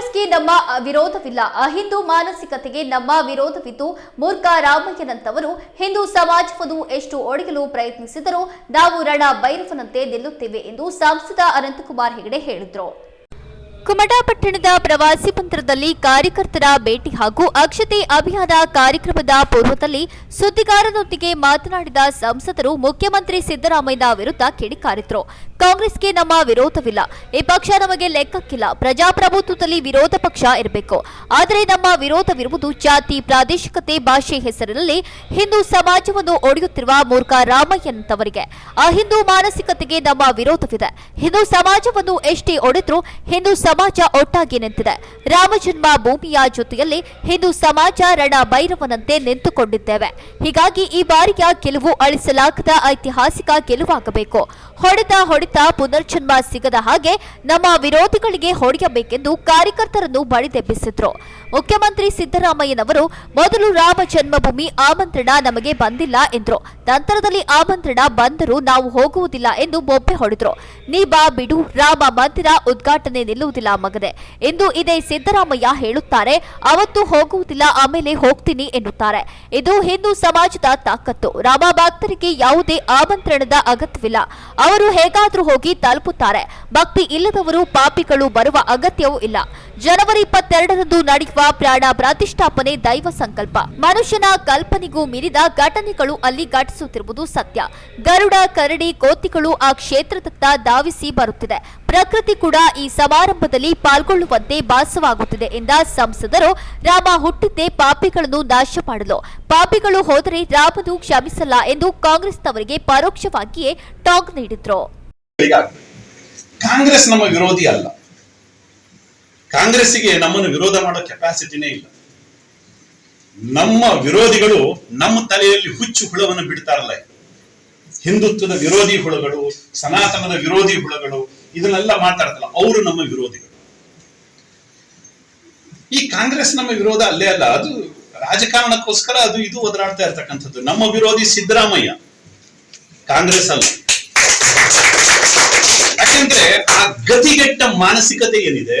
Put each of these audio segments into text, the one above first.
ಕಾಂಗ್ರೆಸ್ಗೆ ನಮ್ಮ ವಿರೋಧವಿಲ್ಲ. ಅಹಿಂದೂ ಮಾನಸಿಕತೆಗೆ ನಮ್ಮ ವಿರೋಧವಿದ್ದು, ಮೂರ್ಖ ರಾಮಯ್ಯನಂತವರು ಹಿಂದೂ ಸಮಾಜವನ್ನು ಎಷ್ಟು ಒಡೆಯಲು ಪ್ರಯತ್ನಿಸಿದರೂ ನಾವು ರಣ ಬೈರವನಂತೆ ನಿಲ್ಲುತ್ತೇವೆ ಎಂದು ಸಂಸದ ಅನಂತಕುಮಾರ್ ಹೆಗಡೆ ಹೇಳಿದರು. ಕುಮಟಾ ಪಟ್ಟಣದ ಪ್ರವಾಸಿ ಪಂತ್ರದಲ್ಲಿ ಕಾರ್ಯಕರ್ತರ ಭೇಟಿ ಹಾಗೂ ಅಕ್ಷತೆ ಅಭಿಯಾನ ಕಾರ್ಯಕ್ರಮದ ಪೂರ್ವದಲ್ಲಿ ಸುದ್ದಿಗಾರರೊಂದಿಗೆ ಮಾತನಾಡಿದ ಸಂಸದರು, ಮುಖ್ಯಮಂತ್ರಿ ಸಿದ್ದರಾಮಯ್ಯ ವಿರುದ್ಧ ಕಿಡಿಕಾರಿದ್ರು ಕಾಂಗ್ರೆಸ್ಗೆ ನಮ್ಮ ವಿರೋಧವಿಲ್ಲ. ಈ ಪಕ್ಷ ನಮಗೆ ಲೆಕ್ಕಕ್ಕಿಲ್ಲ. ಪ್ರಜಾಪ್ರಭುತ್ವದಲ್ಲಿ ವಿರೋಧ ಪಕ್ಷ ಇರಬೇಕು. ಆದರೆ ನಮ್ಮ ವಿರೋಧವಿರುವುದು ಜಾತಿ, ಪ್ರಾದೇಶಿಕತೆ, ಭಾಷೆ ಹೆಸರಿನಲ್ಲಿ ಹಿಂದೂ ಸಮಾಜವನ್ನು ಒಡೆಯುತ್ತಿರುವ ಮೂರ್ಖ ರಾಮಯ್ಯನಂತವರಿಗೆ. ಆ ಹಿಂದೂ ಮಾನಸಿಕತೆಗೆ ನಮ್ಮ ವಿರೋಧವಿದೆ. ಹಿಂದೂ ಸಮಾಜವನ್ನು ಎಷ್ಟೇ ಒಡೆದ್ರೂ ಹಿಂದೂ ಸಮಾಜ ಒಟ್ಟಾಗಿ ನಿಂತಿದೆ. ರಾಮಜನ್ಮ ಭೂಮಿಯ ಜೊತೆಯಲ್ಲಿ ಹಿಂದೂ ಸಮಾಜ ರಣ ಭೈರವನಂತೆ ನಿಂತುಕೊಂಡಿದ್ದೇವೆ. ಹೀಗಾಗಿ ಈ ಬಾರಿಯ ಗೆಲುವು ಅಳಿಸಲಾಗದ ಐತಿಹಾಸಿಕ ಗೆಲುವಾಗಬೇಕು. ಹೊಡೆತ ಹೊಡೆತ ಪುನರ್ಜನ್ಮ ಸಿಗದ ಹಾಗೆ ನಮ್ಮ ವಿರೋಧಿಗಳಿಗೆ ಹೊಡೆಯಬೇಕೆಂದು ಕಾರ್ಯಕರ್ತರನ್ನು ಬಡಿದೆಬ್ಬಿಸಿದ್ರು. ಮುಖ್ಯಮಂತ್ರಿ ಸಿದ್ದರಾಮಯ್ಯನವರು, ಮೊದಲು ರಾಮ ಜನ್ಮಭೂಮಿ ಆಮಂತ್ರಣ ನಮಗೆ ಬಂದಿಲ್ಲ ಎಂದ್ರು. ನಂತರದಲ್ಲಿ ಆಮಂತ್ರಣ ಬಂದರೂ ನಾವು ಹೋಗುವುದಿಲ್ಲ ಎಂದು ಬೊಬ್ಬೆ ಹೊಡೆದ್ರು. ನೀ ಬಾ ಬಿಡು. ರಾಮ ಮಂದಿರ ಉದ್ಘಾಟನೆ ನಿಲ್ಲುವುದಿಲ್ಲ ಮಗದೆ ಎಂದು ಇದೇ ಸಿದ್ದರಾಮಯ್ಯ ಹೇಳುತ್ತಾರೆ. ಅವತ್ತು ಹೋಗುವುದಿಲ್ಲ, ಆಮೇಲೆ ಹೋಗ್ತೀನಿ ಎನ್ನುತ್ತಾರೆ. ಇದು ಹಿಂದೂ ಸಮಾಜದ ತಾಕತ್ತು. ರಾಮ ಭಕ್ತರಿಗೆ ಯಾವುದೇ ಆಮಂತ್ರಣದ ಅಗತ್ಯವಿಲ್ಲ. ಅವರು ಹೇಗಾದ್ರೂ ಹೋಗಿ ತಲುಪುತ್ತಾರೆ. ಭಕ್ತಿ ಇಲ್ಲದವರು ಪಾಪಿಗಳು ಬರುವ ಅಗತ್ಯವೂ ಇಲ್ಲ. ಜನವರಿ ಇಪ್ಪತ್ತೆರಡರಂದು ನಡೆಯುವ ಪ್ರಾಣ ಪ್ರತಿಷ್ಠಾಪನೆ ದೈವ ಸಂಕಲ್ಪ. ಮನುಷ್ಯನ ಕಲ್ಪನೆಗೂ ಮೀರಿದ ಘಟನೆಗಳು ಅಲ್ಲಿ ಘಟಿಸುತ್ತಿರುವುದು ಸತ್ಯ. ಗರುಡ, ಕರಡಿ, ಕೋತಿಗಳು ಆ ಕ್ಷೇತ್ರದತ್ತ ಧಾವಿಸಿ ಬರುತ್ತಿದೆ. ಪ್ರಕೃತಿ ಕೂಡ ಈ ಸಮಾರಂಭದಲ್ಲಿ ಪಾಲ್ಗೊಳ್ಳುವಂತೆ ಭಾಸವಾಗುತ್ತಿದೆ ಎಂದ ಸಂಸದರು. ರಾಮ ಹುಟ್ಟಿದ್ದೆ ಪಾಪಿಗಳನ್ನು ನಾಶ ಮಾಡಲು. ಪಾಪಿಗಳು ಹೋದರೆ ರಾಮನು ಕ್ಷಮಿಸಲ್ಲ ಎಂದು ಕಾಂಗ್ರೆಸ್ನವರಿಗೆ ಪರೋಕ್ಷವಾಗಿಯೇ ಟಾಂಗ್ ನೀಡಿದ್ರು. ಕಾಂಗ್ರೆಸ್ ನಮ್ಮ ವಿರೋಧಿ ಅಲ್ಲ. ಕಾಂಗ್ರೆಸ್ಗೆ ನಮ್ಮನ್ನು ವಿರೋಧ ಮಾಡೋ ಕೆಪಾಸಿಟಿನೇ ಇಲ್ಲ. ನಮ್ಮ ವಿರೋಧಿಗಳು ನಮ್ಮ ತಲೆಯಲ್ಲಿ ಹುಚ್ಚು ಹುಳವನ್ನು ಬಿಡ್ತಾರಲ್ಲ. ಹಿಂದುತ್ವದ ವಿರೋಧಿ ಹುಳಗಳು, ಸನಾತನದ ವಿರೋಧಿ ಹುಳಗಳು, ಇದನ್ನೆಲ್ಲ ಮಾತಾಡ್ತಲ್ಲ, ಅವರು ನಮ್ಮ ವಿರೋಧಿಗಳು. ಈ ಕಾಂಗ್ರೆಸ್ ನಮ್ಮ ವಿರೋಧ ಅಲ್ಲೇ ಅಲ್ಲ, ಅದು ರಾಜಕಾರಣಕ್ಕೋಸ್ಕರ ಅದು ಇದು ಒದರಾಡ್ತಾ ಇರ್ತಕ್ಕಂಥದ್ದು. ನಮ್ಮ ವಿರೋಧಿ ಸಿದ್ದರಾಮಯ್ಯ, ಕಾಂಗ್ರೆಸ್ ಅಲ್ಲ. ಯಾಕೆಂದ್ರೆ ಆ ಗತಿಗೆಟ್ಟ ಮಾನಸಿಕತೆ ಏನಿದೆ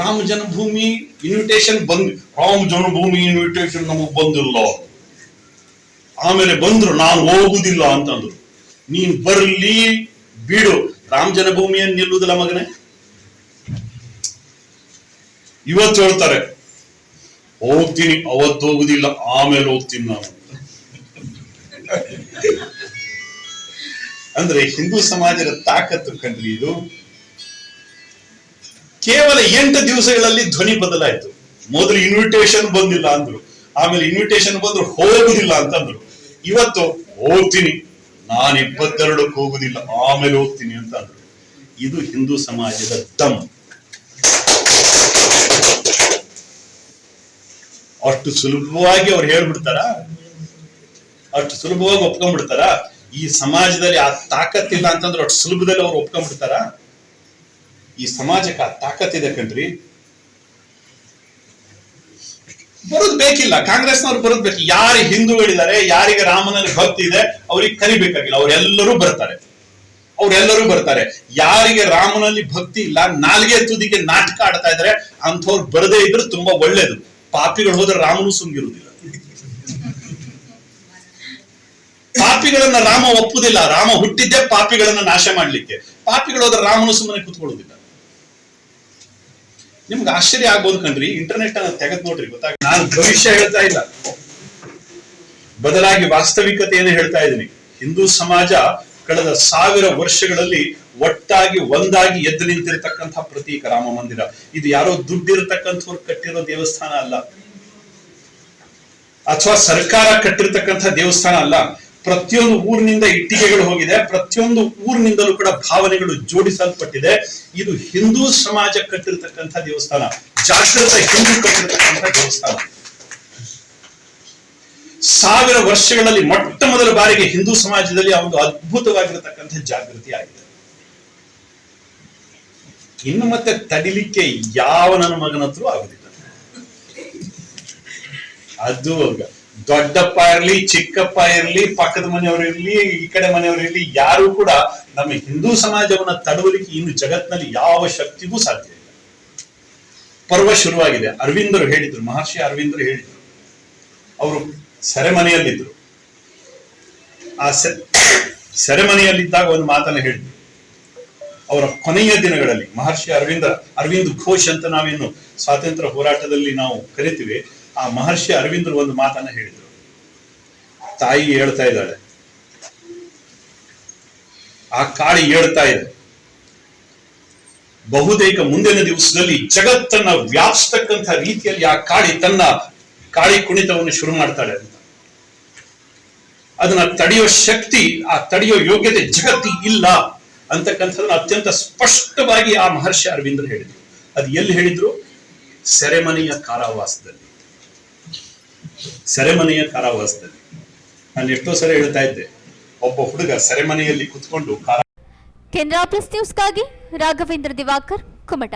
ರಾಮ ಜನ್ಮಭೂಮಿ ಇನ್ವಿಟೇಷನ್ ಬಂದ್ ರಾಮ ಜನ್ಮಭೂಮಿ ಇನ್ವಿಟೇಷನ್ ನಮಗ್ ಬಂದಿಲ್ಲ. ಆಮೇಲೆ ಬಂದ್ರು, ನಾನು ಹೋಗುದಿಲ್ಲ ಅಂತಂದ್ರು. ನೀನ್ ಬರ್ಲಿ, ಬಿಡು. ರಾಮ ಜನ್ಮಭೂಮಿಯನ್ನು ನಿಲ್ಲುದಿಲ್ಲ ಮಗನೇ. ಇವತ್ತು ಹೇಳ್ತಾರೆ, ಹೋಗ್ತೀನಿ, ಅವತ್ತು ಹೋಗುದಿಲ್ಲ, ಆಮೇಲೆ ಹೋಗ್ತೀನಿ ನಾನು ಅಂದ್ರೆ ಹಿಂದೂ ಸಮಾಜದ ತಾಕತ್ತು ಕಂಡ್ರಿ ಇದು? ಕೇವಲ ಎಂಟು ದಿವಸಗಳಲ್ಲಿ ಧ್ವನಿ ಬದಲಾಯಿತು. ಮೊದಲು ಇನ್ವಿಟೇಷನ್ ಬಂದಿಲ್ಲ ಅಂದ್ರು. ಆಮೇಲೆ ಇನ್ವಿಟೇಷನ್ ಬಂದ್ರು ಹೋಗುದಿಲ್ಲ ಅಂತಂದ್ರು. ಇವತ್ತು ಹೋಗ್ತೀನಿ. ನಾನು ಇಪ್ಪತ್ತೆರಡಕ್ಕೆ ಹೋಗುದಿಲ್ಲ, ಆಮೇಲೆ ಹೋಗ್ತೀನಿ ಅಂತ ಅಂದ್ರು ಇದು ಹಿಂದೂ ಸಮಾಜದ ದಮ್. ಅಷ್ಟು ಸುಲಭವಾಗಿ ಅವ್ರು ಹೇಳ್ಬಿಡ್ತಾರ? ಅಷ್ಟು ಸುಲಭವಾಗಿ ಒಪ್ಕೊಂಡ್ಬಿಡ್ತಾರ? ಈ ಸಮಾಜದಲ್ಲಿ ಆ ತಾಕತ್ತಿಲ್ಲ ಅಂತಂದ್ರೆ ಅಷ್ಟು ಸುಲಭದಲ್ಲಿ ಅವ್ರು ಒಪ್ಕೊಂಡ್ಬಿಡ್ತಾರ? ಈ ಸಮಾಜಕ್ಕೆ ಇದೆ ಕಣ್ರಿ. ಬರೋದ್ ಬೇಕಿಲ್ಲ. ಕಾಂಗ್ರೆಸ್ನವ್ರು ಬರೋದ್ ಬೇಕು ಯಾರು ಹಿಂದೂಗಳಿದ್ದಾರೆ ಯಾರಿಗೆ ರಾಮನಲ್ಲಿ ಭಕ್ತಿ ಇದೆ, ಅವ್ರಿಗೆ ಕರಿಬೇಕಾಗಿಲ್ಲ ಅವರೆಲ್ಲರೂ ಬರ್ತಾರೆ. ಅವರೆಲ್ಲರೂ ಬರ್ತಾರೆ. ಯಾರಿಗೆ ರಾಮನಲ್ಲಿ ಭಕ್ತಿ ಇಲ್ಲ, ನಾಲ್ಗೆ ತುದಿಗೆ ನಾಟಕ ಆಡ್ತಾ ಇದ್ದಾರೆ, ಅಂಥವ್ರು ಬರದೇ ಇದ್ರೆ ತುಂಬಾ ಒಳ್ಳೇದು. ಪಾಪಿಗಳು ಹೋದ್ರೆ ರಾಮನು ಸುಮ್ಗಿರುವುದಿಲ್ಲ ಪಾಪಿಗಳನ್ನ ರಾಮ ಒಪ್ಪುದಿಲ್ಲ. ರಾಮ ಹುಟ್ಟಿದ್ದೇ ಪಾಪಿಗಳನ್ನ ನಾಶ ಮಾಡ್ಲಿಕ್ಕೆ. ಪಾಪಿಗಳು ಹೋದ್ರೆ ರಾಮನು ಸುಮ್ಮನೆ ಕುತ್ಕೊಳ್ಳುವುದಿಲ್ಲ. ನಿಮ್ಗೆ ಆಶ್ಚರ್ಯ ಆಗ್ಬೋದು ಕಣ್ರಿ. ಇಂಟರ್ನೆಟ್ ಅನ್ನ ತೆಗೆದ್ ನೋಡ್ರಿ, ಗೊತ್ತಾಗ ನಾನು ಭವಿಷ್ಯ ಹೇಳ್ತಾ ಇಲ್ಲ. ಬದಲಾಗಿ ವಾಸ್ತವಿಕತೆಯನ್ನು ಹೇಳ್ತಾ ಇದ್ದೀನಿ. ಹಿಂದೂ ಸಮಾಜ ಕಳೆದ ಸಾವಿರ ವರ್ಷಗಳಲ್ಲಿ ಒಟ್ಟಾಗಿ ಒಂದಾಗಿ ಎದ್ದು ನಿಂತಿರತಕ್ಕಂತಹ ಪ್ರತೀಕ ರಾಮ ಮಂದಿರ. ಇದು ಯಾರೋ ದುಡ್ಡಿರತಕ್ಕಂಥವ್ರು ಕಟ್ಟಿರೋ ದೇವಸ್ಥಾನ ಅಲ್ಲ. ಅಥವಾ ಸರ್ಕಾರ ಕಟ್ಟಿರ್ತಕ್ಕಂಥ ದೇವಸ್ಥಾನ ಅಲ್ಲ. ಪ್ರತಿಯೊಂದು ಊರಿನಿಂದ ಇಟ್ಟಿಗೆಗಳು ಹೋಗಿದೆ. ಪ್ರತಿಯೊಂದು ಊರಿನಿಂದಲೂ ಕೂಡ ಭಾವನೆಗಳು ಜೋಡಿಸಲ್ಪಟ್ಟಿದೆ. ಇದು ಹಿಂದೂ ಸಮಾಜ ಕಟ್ಟಿರ್ತಕ್ಕಂಥ ದೇವಸ್ಥಾನ. ಜಾಗೃತ ಹಿಂದೂ ಕಟ್ಟಿರ್ತಕ್ಕಂಥ ದೇವಸ್ಥಾನ. ಸಾವಿರ ವರ್ಷಗಳಲ್ಲಿ ಮೊಟ್ಟ ಮೊದಲ ಬಾರಿಗೆ ಹಿಂದೂ ಸಮಾಜದಲ್ಲಿ ಆ ಒಂದು ಅದ್ಭುತವಾಗಿರತಕ್ಕಂಥ ಜಾಗೃತಿ ಆಗಿದೆ. ಇನ್ನು ಮತ್ತೆ ತಡಿಲಿಕ್ಕೆ ಯಾವ ನನ್ನ ಮಗನ ಹತ್ರ ಆಗುದಿಲ್ಲ. ಅದು ದೊಡ್ಡಪ್ಪ ಇರಲಿ, ಚಿಕ್ಕಪ್ಪ ಇರಲಿ, ಪಕ್ಕದ ಮನೆಯವರು ಇರ್ಲಿ, ಈ ಕಡೆ ಮನೆಯವರು ಇರ್ಲಿ, ಯಾರು ಕೂಡ ನಮ್ಮ ಹಿಂದೂ ಸಮಾಜವನ್ನ ತಡವಲಿಕ್ಕೆ ಇನ್ನು ಜಗತ್ತಿನಲ್ಲಿ ಯಾವ ಶಕ್ತಿಗೂ ಸಾಧ್ಯ ಇಲ್ಲ. ಪರ್ವ ಶುರುವಾಗಿದೆ. ಅರವಿಂದರು ಹೇಳಿದ್ರು, ಮಹರ್ಷಿ ಅರವಿಂದರು ಹೇಳಿದ್ರು. ಅವರು ಸೆರೆಮನೆಯಲ್ಲಿದ್ರು. ಆ ಸೆರೆಮನೆಯಲ್ಲಿದ್ದಾಗ ಒಂದು ಮಾತನ್ನ ಹೇಳಿದ್ರು. ಅವರ ಕೊನೆಯ ದಿನಗಳಲ್ಲಿ ಮಹರ್ಷಿ ಅರವಿಂದ, ಅರವಿಂದ್ ಘೋಷ್ ಅಂತ ನಾವೇನು ಸ್ವಾತಂತ್ರ್ಯ ಹೋರಾಟದಲ್ಲಿ ನಾವು ಕರಿತೀವಿ ಆ ಮಹರ್ಷಿ ಅರವಿಂದರು ಒಂದು ಮಾತನ್ನ ಹೇಳಿದ್ರು. ತಾಯಿ ಹೇಳ್ತಾ ಇದ್ದಾಳೆ, ಆ ಕಾಳಿ ಹೇಳ್ತಾ ಇದೆ, ಬಹುತೇಕ ಮುಂದಿನ ದಿವಸದಲ್ಲಿ ಜಗತ್ತನ್ನ ವ್ಯಾಪಿಸ್ತಕ್ಕಂಥ ರೀತಿಯಲ್ಲಿ ಆ ಕಾಳಿ ತನ್ನ ಕಾಳಿ ಕುಣಿತವನ್ನು ಶುರು ಮಾಡ್ತಾಳೆ ಅಂತ. ಅದನ್ನ ತಡೆಯೋ ಶಕ್ತಿ, ಆ ತಡೆಯೋ ಯೋಗ್ಯತೆ ಜಗತ್ತಿ ಇಲ್ಲ ಅಂತಕ್ಕಂಥದ್ದನ್ನ ಅತ್ಯಂತ ಸ್ಪಷ್ಟವಾಗಿ ಆ ಮಹರ್ಷಿ ಅರವಿಂದರು ಹೇಳಿದ್ರು. ಅದು ಎಲ್ಲಿ ಹೇಳಿದ್ರು? ಸೆರೆಮನೆಯ ಕಾರಾವಾಸದಲ್ಲಿ. ಸೆರೆಮನೆಯ ಕಾರಾವಾಸದಲ್ಲಿ. ನಾನು ಎಷ್ಟೋ ಸರಿ ಹೇಳ್ತಾ ಇದ್ದೆ, ಒಬ್ಬ ಹುಡುಗ ಸೆರೆಮನೆಯಲ್ಲಿ ಕುತ್ಕೊಂಡು ಕಾರಾ ಕೆನರಾ ಪ್ಲಸ್ ನ್ಯೂಸ್ಗಾಗಿ ರಾಘವೇಂದ್ರ ದಿವಾಕರ್, ಕುಮಟ.